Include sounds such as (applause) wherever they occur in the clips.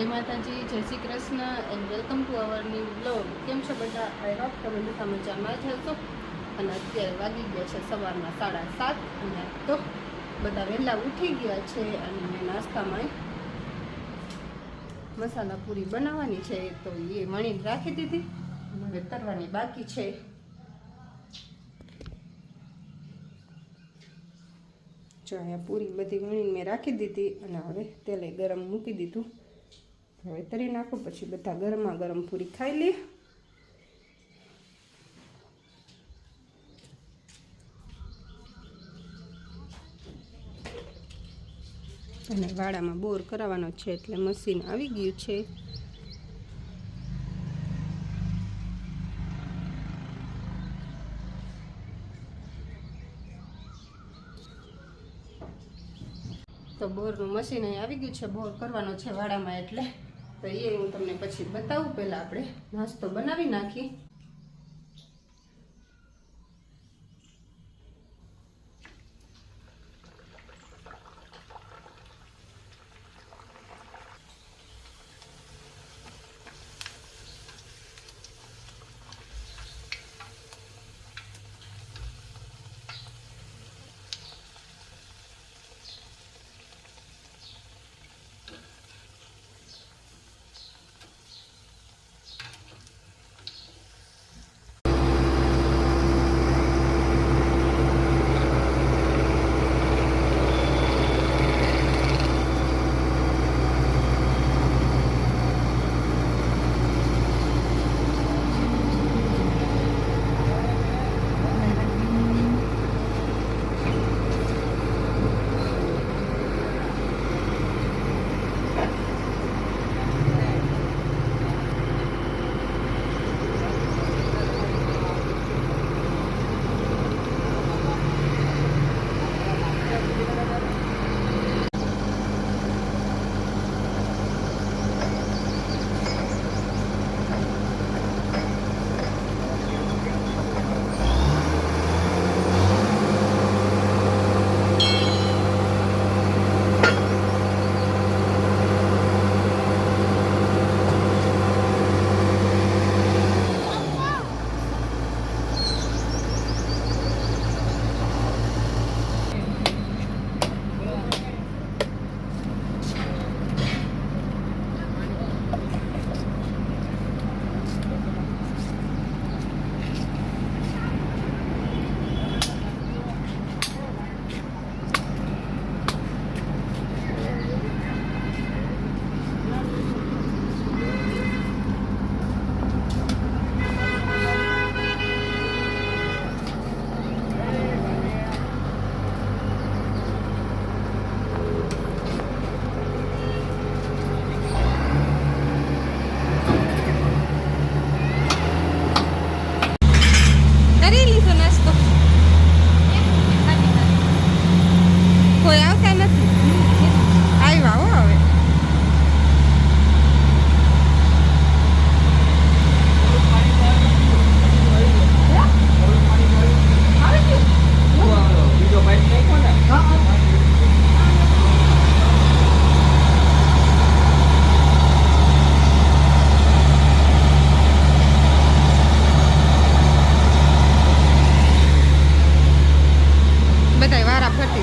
જય માતાજી, જય Shri Krishna and welcome to our new blog કેમ છો બધા? આઈ હોપ તમે બધા મજામાં જ હશો. અને અત્યારે વાગી ગયા છે સવારના સાડા સાત અને તો બધા વહેલા ઉઠી ગયા છે અને મેં નાસ્તામાં મસાલા પૂરી બનાવવાની છે. તો એ વણીને રાખી દીધી. હવે તરવાની બાકી છે. જો અહીંયા પૂરી બધી વણીને મેં રાખી દીધી અને હવે તેલે ગરમ મૂકી દીધું. હવે તરી નાખું, પછી બધા ગરમા ગરમ પૂરી ખાઈ લે અને વાડામાં બોર કરાવવાનો છે એટલે મશીન આવી ગયું છે. તો બોરનું મશીન અહીં આવી ગયું છે, બોર કરવાનો છે વાડામાં એટલે. તો એ હું તમને પછી બતાવું. પહેલાં આપણે નાસ્તો બનાવી નાખી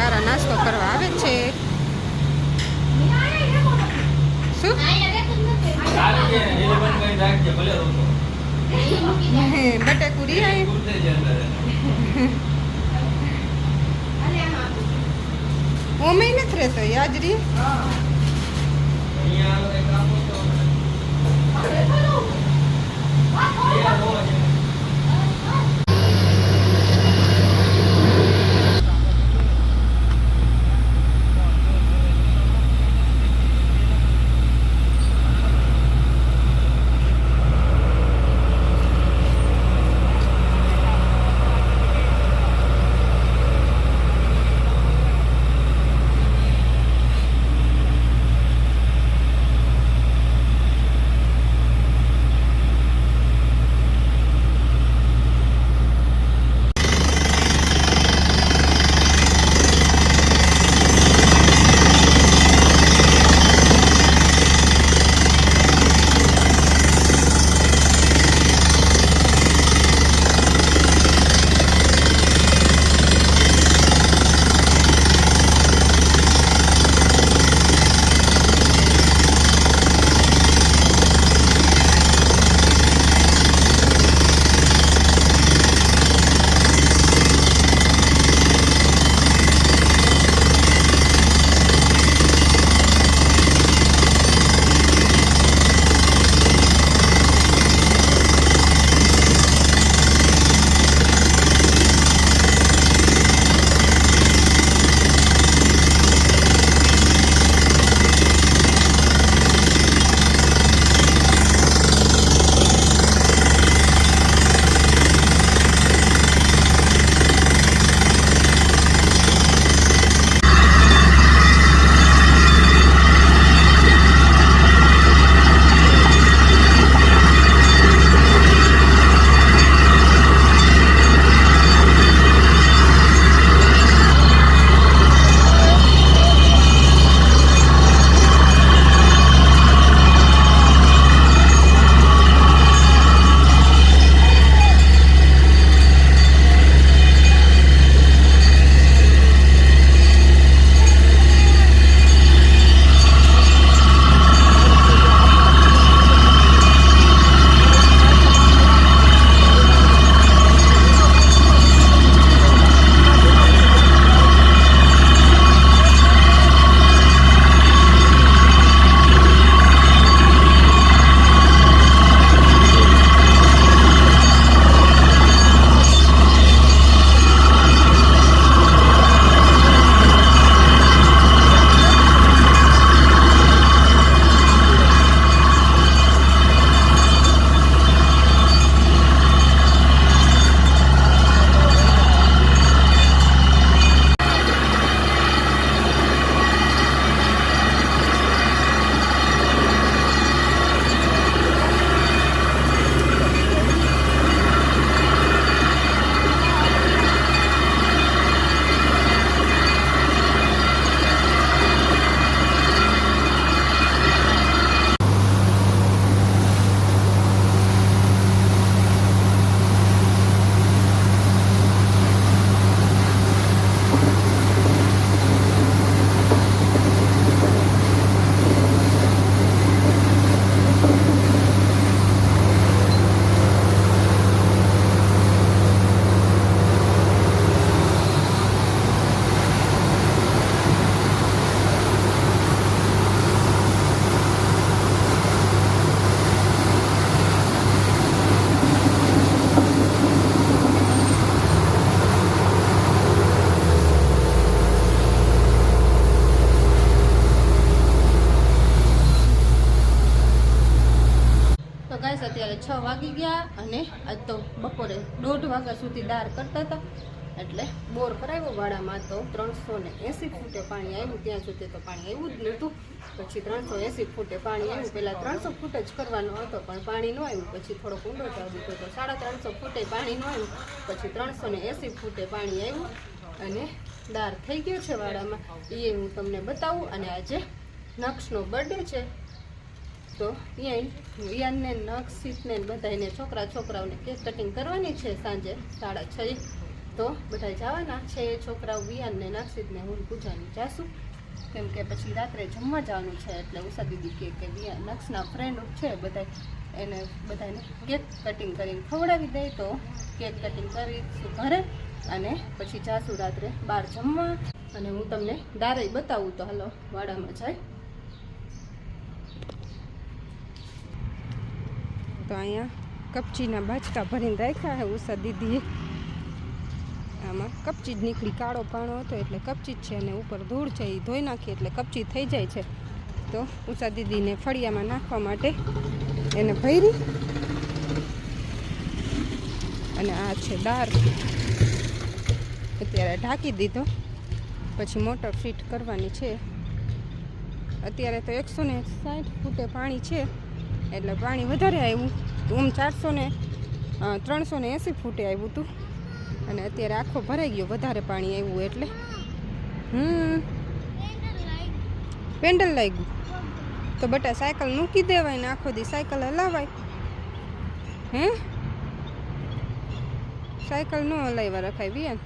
વારા નાસ્તો કરવા આવે છે. શું? બટેકુરી ઓમે નથી રહેતો યાજરી અહીંયા સુધી દાર કરતા હતા. એટલે બોર કરાવ્યો વાડામાં તો ત્રણસો ને એંસી ફૂટે પાણી આવ્યું. ત્યાં સુધી તો પાણી આવ્યું જ નહોતું. પછી ત્રણસો એંસી ફૂટે પાણી આવ્યું. પહેલાં ત્રણસો ફૂટ જ કરવાનો હતો, પણ પાણી ન આવ્યું. પછી થોડોક ઊંડો જવા દીધો તો સાડા ત્રણસો ફૂટે પાણી ન આવ્યું. પછી ત્રણસો ને એંસી ફૂટે પાણી આવ્યું અને દાર થઈ ગયો છે વાડામાં. એ હું તમને બતાવું અને આજે નક્ષનો બર્થડે છે. તો અહીંયા વિયાનને નક્ષિતને બધાને છોકરા છોકરાઓને કેક કટિંગ કરવાની છે સાંજે સાડા છ તો બધા જવાના છે છોકરાઓ વિયાનને નક્ષિતને હું પૂજાની જાશું કેમ કે પછી રાત્રે જમવા જવાનું છે એટલે ઉષા દીદી કે કે નક્ષના ફ્રેન્ડ છે બધા એને બધાને કેક કટિંગ કરીને ખવડાવી દે તો કેક કટિંગ કરીશું ઘરે અને પછી જાશું રાત્રે બહાર જમવા. અને હું તમને દારે બતાવું તો હાલો વાડામાં જાય. તો અહીંયા કપચીના બાચકા ભરીને રાખ્યા છે ઉષા દીદીએ. આમાં કપચી જ નીકળી, કાળો પાણો હતો એટલે કપચી જ છે અને ઉપર ધૂળ છે એ ધોઈ નાખી એટલે કપચી થઈ જાય છે. તો ઉષા દીદીને ફળિયામાં નાખવા માટે એને ભરી અને આ છે દાર અત્યારે ઢાંકી દીધો. પછી મોટર ફિટ કરવાની છે. અત્યારે તો એકસો ને સાઠ ફૂટે પાણી છે. એટલે પાણી વધારે આવ્યું ઓમ ચારસો ને ત્રણસો ને એંસી ફૂટે આવ્યું હતું અને અત્યારે આખો ભરાઈ ગયો, વધારે પાણી આવ્યું એટલે. હમ. પેન્ડલ લાગ્યું. તો બટા સાયકલ મૂકી દેવાય ને આખો દી સાયકલ હલાવાય. હે? સાયકલ ન હલાવ્યા રખાય વિયાન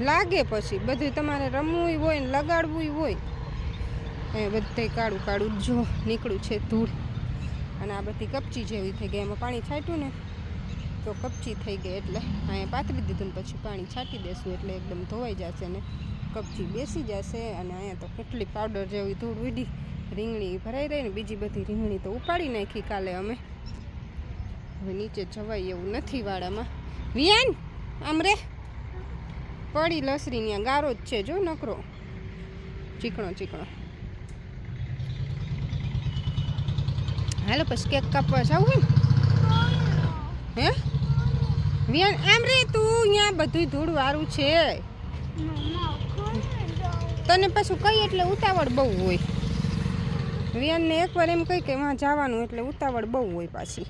લાગે પછી, બધું તમારે રમવું હોય ને લગાડવું હોય. એ બધે કાળું કાળું જો નીકળ્યું છે ધૂળ. અને આ બધી કપચી જેવી થઈ ગઈ. એમાં પાણી છાંટ્યું ને, તો કપચી થઈ ગઈ એટલે અહીંયા પાથરી દીધું ને પછી પાણી છાંટી દેશું એટલે એકદમ ધોવાઈ જશે ને કપચી બેસી જશે અને અહીંયા તો કેટલી પાવડર જેવી ધૂળ ઉડી રીંગણી ભરાઈ રહી ને બીજી બધી રીંગણી તો ઉપાડી નાખી કાલે અમે. હવે નીચે જવાય એવું નથી વાડામાં. વિયાન, આમ રે. પડી લસરી ત્યાં ગારો જ છે જો નકરો. ચીકણો ચીકણો. હાલો, પછી કેક કાપવા જવું ને? હે? વિયાન આમ રે તું, અહીંયા બધું ધૂળ છે. તને પાછું કઈ એટલે ઉતાવળ બહુ હોય? વિયાનને એકવાર એમ કહી કે વાં જવાનું એટલે ઉતાવળ બહુ હોય પાછી.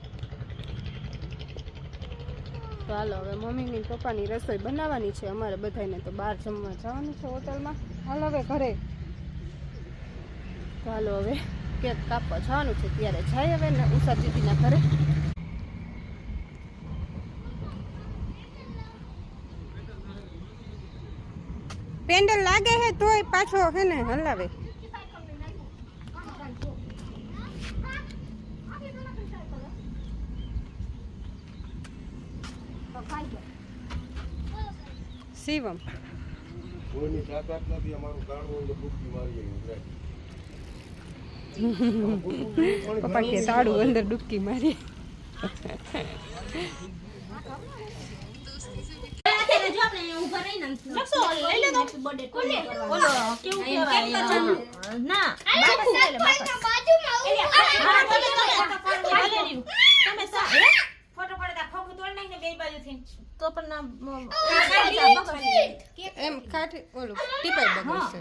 તો હાલો, હવે મમ્મીની પપ્પાની રસોઈ બનાવવાની છે. અમારે બધાને તો બહાર જમવા જવાનું છે હોટલમાં. હાલો, હવે ઘરે. હાલો, હવે કેક કાપવા જવાનું છે ત્યારે જાય હવે ને ઉષા દીદીના ઘરે. પેન્ડલ લાગે હે તોય પાછો હે ને હલાવે. શિવમ. કોઈની તાકાત નથી અમારું ગાણું હોય તો ડૂબકી મારી પપ્પા કે તાળું અંદર ડૂબકી મારી. તો. પણ એમ કાઠી ઓલું ટીપાઈ બગડશે.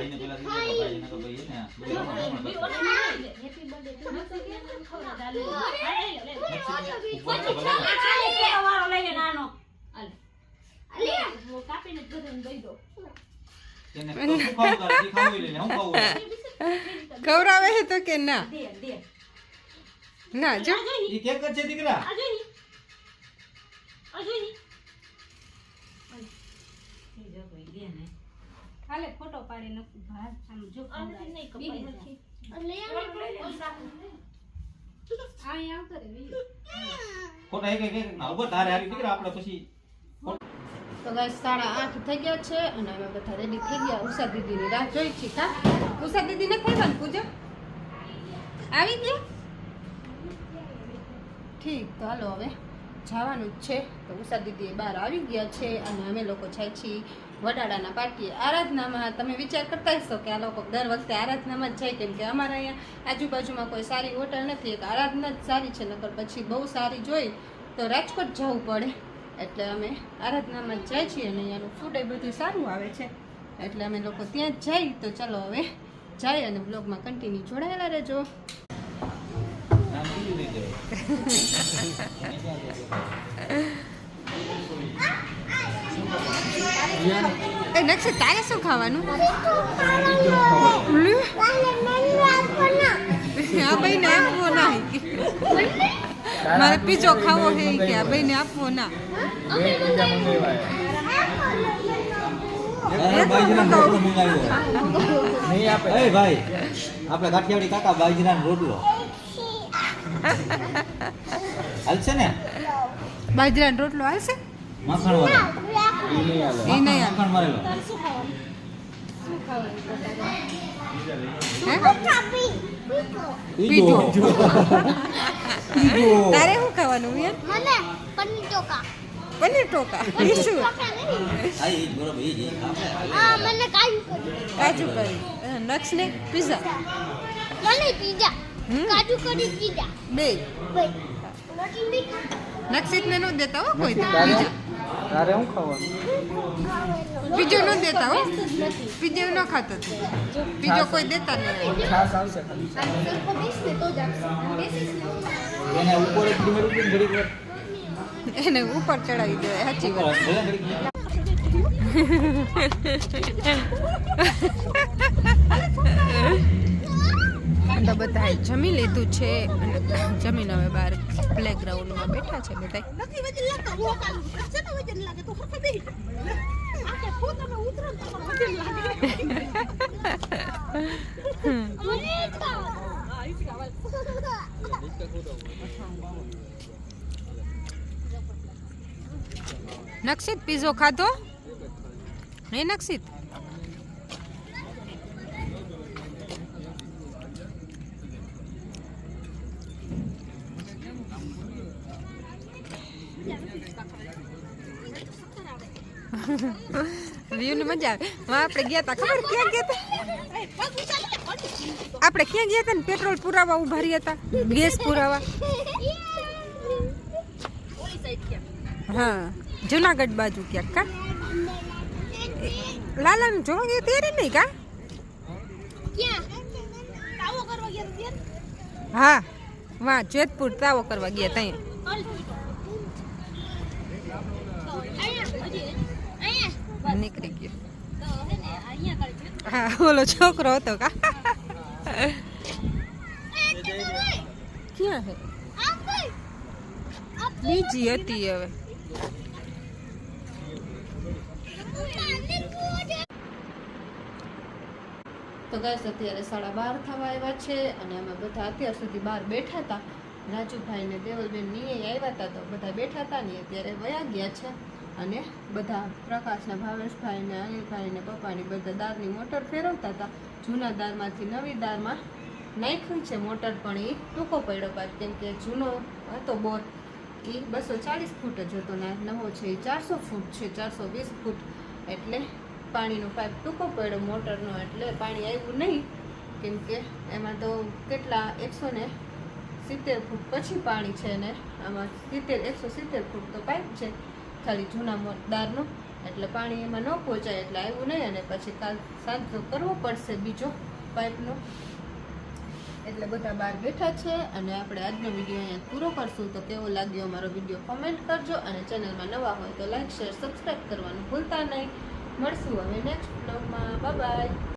ભાઈને પેલા દીધો ભાઈ એને તો ભાઈ ને બધું કરતા. ઉપર તો ભલે ને. એને તો શું ખાવું તારે? જે ખાવું એ લઈ લે. હું ખાવું એ? ખવડાવે છે તો કે ના ના જો ઈ કેક જ છે દીકરા હાલે ફોટો પાડી નાખું બહાર આમ જો આનાથી નહીં બીજી કપાય જા. હરખી. આ અહીંયા આવતો રે બીજું. ખોટા એક એક એક ના ફોટો પાડી હારી દીકરા આમ જો તો ગાઈસ સાડા આઠ થઈ ગયા છે અને અમે બધા રેડી થઈ ગયા. ઉષા દીદીની રાહ જોઈ છીએ કા? ઉષા દીદીને કઈ વાત આવી ગયા? ઠીક તો હાલો હવે જવાનું જ છે. તો ઉષા દીદી બહાર આવી ગયા છે અને અમે લોકો જાય છીએ વડાડાના પાટીએ આરાધનામાં તમે વિચાર કરતા હશો કે આ લોકો દર વખતે આરાધનામાં જ જાય કેમ કે અમારા અહીંયા આજુબાજુમાં કોઈ સારી હોટલ નથી એક આરાધના જ સારી છે નકર પછી બહુ સારી જોઈ તો રાજકોટ જવું પડે. એટલે અમે આરાધનામાં જ જાય છીએ અને અહીંયાનું ફૂડ એ બધું સારું આવે છે. એટલે અમે લોકો ત્યાં જ જઈ તો ચલો હવે જાય અને બ્લોગમાં કન્ટિન્યુ જોડાયેલા રહેજો (laughs) આમ બીજું લઈ જાય એ નક્ષે તારે શું ખાવાનું? આ ભાઈને આપવો ના મારે પીજો ખાવો છે કે આ ભાઈને આપવો ના. રોટલો ભાઈ આપણે કાઠિયાવાડી કાકા બાઈજીરાનો રોટલો. હાલશે ને? બાજરાનો રોટલો હાલશે? વાળો એ નહીં હાલે. માખણ મારેલો હે પીજો પીજો તારે શું ખાવાનું યાર મને પનીર ટોકા પનીર શું? હા મને કાજુ કરી. કાજુ કરી. નક્ષ ને પીઝા. મને પીઝા. કાજુ કરી પીઝા. બે. બી. ને ન દેતા હો કોઈ પીઝા તારે શું ખાવાનું? બીજો ન દેતા હો. બીજો ન ખાતો તું. પીજો કોઈ દેતા નહીં ખાસ આવશે એને ઉપર એને ઉપર ચડાવી દે સાચી વાત. (laughs) તો બધા જમી લીધું છે અને જમીન હવે બહાર પ્લે ગ્રાઉન્ડમાં બેઠા છે બધા નક્ષિત પીઝો ખાધો? નહીં કાલું છે તો વજન લાગે તો સરખો બેસ આ કે ફૂ તમે ઉતરો ને તમારું વજન લાગે મને નક્ષિત પીઝો ખાધો હે નક્ષિત વ્યૂ મજા આવે. હા આપણે ગયા તા, ખબર ક્યાં ગયા હતા આપણે ક્યાં ગયા તા ને? પેટ્રોલ પુરાવા ઊભા રહ્યા હતા ગેસ પુરાવા. હા, જુનાગઢ બાજુ ક્યાંક કા? લાલા ને જોવા ગયા ત્યારે નહીં કા? હા, વાહ, જેતપુર તાવો કરવા ગયા ત્યાં અહીંયા હજી અહીંયા નીકળી ગયો. તો હે ને અહીંયા કરી હા ઓલો છોકરો હતો કા? ક્યાં હે? બીજી હતી હવે. તો ગાઈસ અત્યારે સાડા બાર થવા આવ્યા છે અને અમે બધા અત્યાર સુધી બહાર બેઠા હતા. રાજુભાઈ ને દેવલબેન નીએ આવ્યા હતા તો બધા બેઠા હતા ને અત્યારે વયા ગયા છે. અને બધા પ્રકાશના ભાવેશભાઈને, અનિલભાઈને અનિલભાઈ પપ્પાની બધા દારની મોટર ફેરવતા હતા. જૂના દારમાંથી નવી દારમાં નાખ્યું છે મોટર, પણ એ ટૂંકો પડ્યો પાછ કેમ કે જૂનો હતો બોર, એ બસો ચાલીસ ફૂટ જ હતો ને નવો છે એ ચારસો ફૂટ છે, ચારસો વીસ ફૂટ. એટલે પાણીનો પાઇપ ટૂંકો પડ્યો મોટરનો, એટલે પાણી આવ્યું નહીં. કેમ કે એમાં તો કેટલા એકસો ને સિત્તેર ફૂટ પછી પાણી છે ને આમાં સિત્તેર, એકસો સિત્તેર ફૂટ તો પાઇપ છે. ખાલી જૂના મો- દારનો એટલે પાણી એમાં ન પહોંચાય, એટલે આવ્યું નહીં, અને પછી કાલ સાંજનો કરવો પડશે બીજો પાઇપનો. એટલે બધા બહાર બેઠા છે, અને આપણે આજનો વીડિયો અહીંયા પૂરો કરશું. તો કેવો લાગ્યો અમારો વીડિયો કોમેન્ટ કરજો, અને ચેનલમાં નવા હોય તો લાઈક શેર સબસ્ક્રાઈબ કરવાનું ભૂલતા નહીં. મળશું હવે નેક્સ્ટ બ્લોગમાં બાય